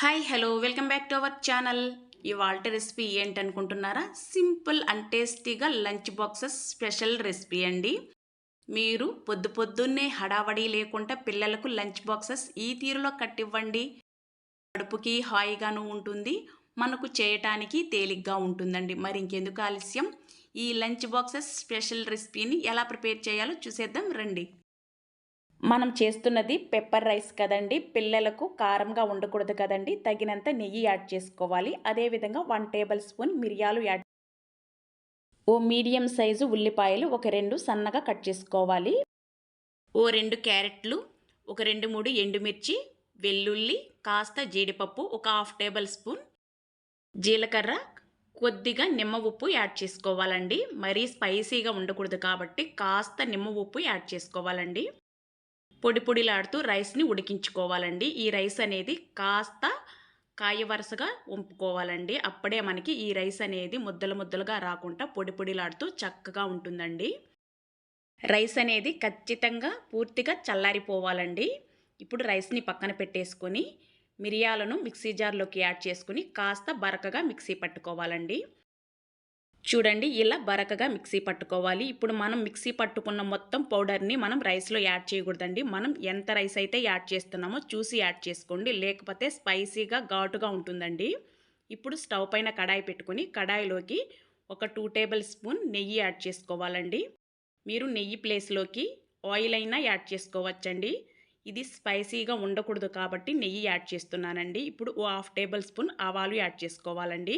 Hi hello welcome back to our channel ఇవాళ recipe ఏంటనుకుంటున్నారా? Simple and టేస్టీగా lunch boxes special recipe అండి. మీరు పొద్దు పొద్దున్నే హడావడి లేకుండా పిల్లలకు లంచ్ బాక్సెస్ ఈ తీరులో కట్టివ్వండి. కడుపుకి హాయిగాను ఉంటుంది మనకు చేయటానికి తేలిగ్గా ఉంటుందండి. మరి ఇంకెందుకు ఆలస్యం? ఈ లంచ్ బాక్సెస్ స్పెషల్ రెసిపీని ఎలా ప్రిపేర్ చేయాలో చూసేద్దాం రండి. మనం చేస్తున్నది పెప్పర్ రైస్ కదండి. పిల్లలకు కారంగా ఉండకూడదు కదండి. తగినంత నెయ్యి యాడ్ చేసుకోవాలి. అదేవిధంగా వన్ టేబుల్ స్పూన్ మిరియాలు యాడ్ ఓ మీడియం సైజు ఉల్లిపాయలు ఒక రెండు సన్నగా కట్ చేసుకోవాలి. ఓ రెండు క్యారెట్లు ఒక రెండు మూడు ఎండుమిర్చి వెల్లుల్లి కాస్త జీడిపప్పు ఒక హాఫ్ టేబుల్ స్పూన్ జీలకర్ర కొద్దిగా నిమ్మ ఉప్పు యాడ్ చేసుకోవాలండి. మరీ స్పైసీగా ఉండకూడదు కాబట్టి కాస్త నిమ్మ ఉప్పు యాడ్ చేసుకోవాలండి. పొడి పొడిలాడుతూ రైస్ని ఉడికించుకోవాలండి. ఈ రైస్ అనేది కాస్త కాయ వరుసగా వంపుకోవాలండి. అప్పుడే మనకి ఈ రైస్ అనేది ముద్దలు ముద్దలుగా రాకుండా పొడి పొడిలాడుతూ చక్కగా ఉంటుందండి. రైస్ అనేది ఖచ్చితంగా పూర్తిగా చల్లారిపోవాలండి. ఇప్పుడు రైస్ని పక్కన పెట్టేసుకొని మిరియాలను మిక్సీ జార్లోకి యాడ్ చేసుకుని కాస్త బరకగా మిక్సీ పట్టుకోవాలండి. చూడండి ఇలా బరకగా మిక్సీ పట్టుకోవాలి. ఇప్పుడు మనం మిక్సీ పట్టుకున్న మొత్తం పౌడర్ని మనం రైస్లో యాడ్ చేయకూడదండి. మనం ఎంత రైస్ అయితే యాడ్ చేస్తున్నామో చూసి యాడ్ చేసుకోండి. లేకపోతే స్పైసీగా ఘాటుగా ఉంటుందండి. ఇప్పుడు స్టవ్ పైన కడాయి పెట్టుకుని కడాయిలోకి ఒక టూ టేబుల్ స్పూన్ నెయ్యి యాడ్ చేసుకోవాలండి. మీరు నెయ్యి ప్లేస్లోకి ఆయిల్ అయినా యాడ్ చేసుకోవచ్చండి. ఇది స్పైసీగా ఉండకూడదు కాబట్టి నెయ్యి యాడ్ చేస్తున్నానండి. ఇప్పుడు ఓ హాఫ్ టేబుల్ స్పూన్ ఆవాలు యాడ్ చేసుకోవాలండి.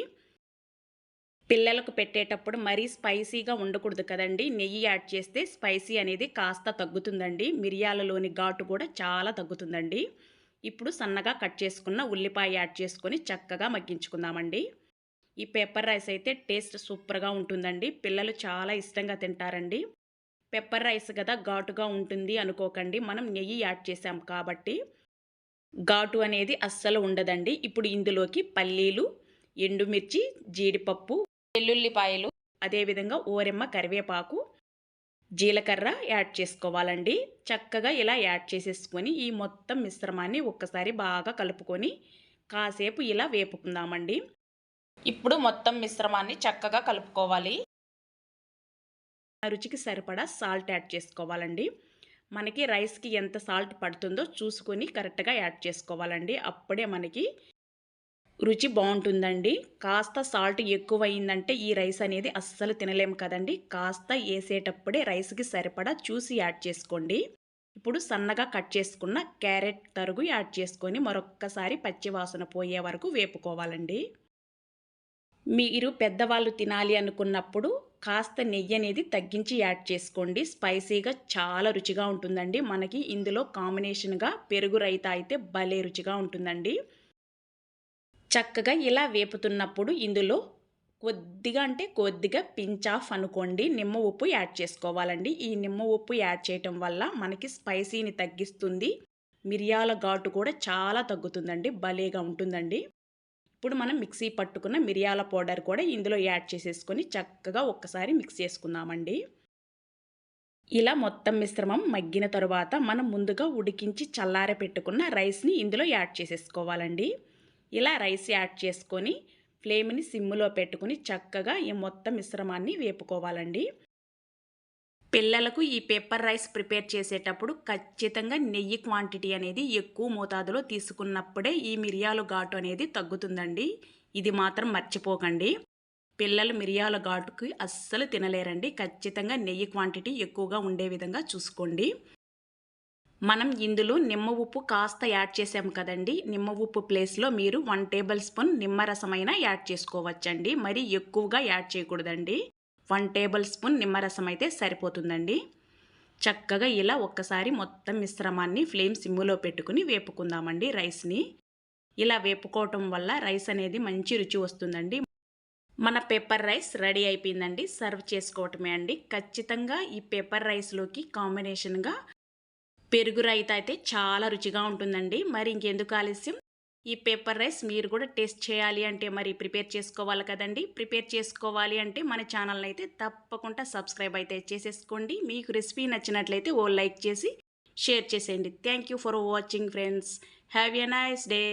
పిల్లలకు పెట్టేటప్పుడు మరీ స్పైసీగా ఉండకూడదు కదండి. నెయ్యి యాడ్ చేస్తే స్పైసీ అనేది కాస్త తగ్గుతుందండి. మిరియాలలోని ఘాటు కూడా చాలా తగ్గుతుందండి. ఇప్పుడు సన్నగా కట్ చేసుకున్న ఉల్లిపాయ యాడ్ చేసుకొని చక్కగా మగ్గించుకుందామండి. ఈ పెప్పర్ రైస్ అయితే టేస్ట్ సూపర్గా ఉంటుందండి. పిల్లలు చాలా ఇష్టంగా తింటారండి. పెప్పర్ రైస్ కదా ఘాటుగా ఉంటుంది అనుకోకండి. మనం నెయ్యి యాడ్ చేసాం కాబట్టి ఘాటు అనేది అస్సలు ఉండదండి. ఇప్పుడు ఇందులోకి పల్లీలు ఎండుమిర్చి జీడిపప్పు వెల్లుల్లిపాయలు అదేవిధంగా ఓరెమ్మ కరివేపాకు జీలకర్ర యాడ్ చేసుకోవాలండి. చక్కగా ఇలా యాడ్ చేసేసుకొని ఈ మొత్తం మిశ్రమాన్ని ఒక్కసారి బాగా కలుపుకొని కాసేపు ఇలా వేపుకుందామండి. ఇప్పుడు మొత్తం మిశ్రమాన్ని చక్కగా కలుపుకోవాలి. రుచికి సరిపడా సాల్ట్ యాడ్ చేసుకోవాలండి. మనకి రైస్కి ఎంత సాల్ట్ పడుతుందో చూసుకొని కరెక్ట్గా యాడ్ చేసుకోవాలండి. అప్పుడే మనకి రుచి బాగుంటుందండి. కాస్త సాల్ట్ ఎక్కువైందంటే ఈ రైస్ అనేది అస్సలు తినలేము కదండి. కాస్త వేసేటప్పుడే రైస్కి సరిపడా చూసి యాడ్ చేసుకోండి. ఇప్పుడు సన్నగా కట్ చేసుకున్న క్యారెట్ తరుగు యాడ్ చేసుకొని మరొక్కసారి పచ్చివాసన పోయే వరకు వేపుకోవాలండి. మీరు పెద్దవాళ్ళు తినాలి అనుకున్నప్పుడు కాస్త నెయ్యి అనేది తగ్గించి యాడ్ చేసుకోండి. స్పైసీగా చాలా రుచిగా ఉంటుందండి. మనకి ఇందులో కాంబినేషన్గా పెరుగు రైతా అయితే భలే రుచిగా ఉంటుందండి. చక్కగా ఇలా వేపుతున్నప్పుడు ఇందులో కొద్దిగా అంటే కొద్దిగా పించ్ ఆఫ్ అనుకోండి. నిమ్మ ఉప్పు యాడ్ చేసుకోవాలండి. ఈ నిమ్మ ఉప్పు యాడ్ చేయటం వల్ల మనకి స్పైసీని తగ్గిస్తుంది. మిరియాల ఘాటు కూడా చాలా తగ్గుతుందండి. భలేగా ఉంటుందండి. ఇప్పుడు మనం మిక్సీ పట్టుకున్న మిరియాల పౌడర్ కూడా ఇందులో యాడ్ చేసేసుకొని చక్కగా ఒక్కసారి మిక్స్ చేసుకుందామండి. ఇలా మొత్తం మిశ్రమం మగ్గిన తరువాత మనం ముందుగా ఉడికించి చల్లార పెట్టుకున్న రైస్ని ఇందులో యాడ్ చేసేసుకోవాలండి. ఇలా రైస్ యాడ్ చేసుకొని ఫ్లేమ్ని సిమ్ములో పెట్టుకుని చక్కగా ఈ మొత్తం మిశ్రమాన్ని వేపుకోవాలండి. పిల్లలకు ఈ పెప్పర్ రైస్ ప్రిపేర్ చేసేటప్పుడు ఖచ్చితంగా నెయ్యి క్వాంటిటీ అనేది ఎక్కువ మోతాదులో తీసుకున్నప్పుడే ఈ మిరియాల ఘాటు అనేది తగ్గుతుందండి. ఇది మాత్రం మర్చిపోకండి. పిల్లలు మిరియాల ఘాటుకి అస్సలు తినలేరండి. ఖచ్చితంగా నెయ్యి క్వాంటిటీ ఎక్కువగా ఉండే విధంగా చూసుకోండి. మనం ఇందులో నిమ్మ ఉప్పు కాస్త యాడ్ చేసాము కదండి. నిమ్మ ఉప్పు ప్లేస్లో మీరు వన్ టేబుల్ స్పూన్ నిమ్మరసమైనా యాడ్ చేసుకోవచ్చండి. మరి ఎక్కువగా యాడ్ చేయకూడదండి. వన్ టేబుల్ స్పూన్ నిమ్మరసం అయితే సరిపోతుందండి. చక్కగా ఇలా ఒక్కసారి మొత్తం మిశ్రమాన్ని ఫ్లేమ్ సిమ్ములో పెట్టుకుని వేపుకుందామండి రైస్ని ఇలా వేపుకోవటం వల్ల రైస్ అనేది మంచి రుచి వస్తుందండి. మన పెప్పర్ రైస్ రెడీ అయిపోయిందండి. సర్వ్ చేసుకోవటమే అండి. ఖచ్చితంగా ఈ పెప్పర్ రైస్లోకి కాంబినేషన్గా పెరుగు రైత అయితే చాలా రుచిగా ఉంటుందండి. మరి ఇంకెందుకు ఆలస్యం? ఈ పేపర్ రైస్ మీరు కూడా టేస్ట్ చేయాలి అంటే మరి ప్రిపేర్ చేసుకోవాలి కదండి. ప్రిపేర్ చేసుకోవాలి అంటే మన ఛానల్ని అయితే తప్పకుండా సబ్స్క్రైబ్ అయితే చేసేసుకోండి. మీకు రెసిపీ నచ్చినట్లయితే ఓ లైక్ చేసి షేర్ చేసేయండి. Thank you for watching friends. Have a nice day.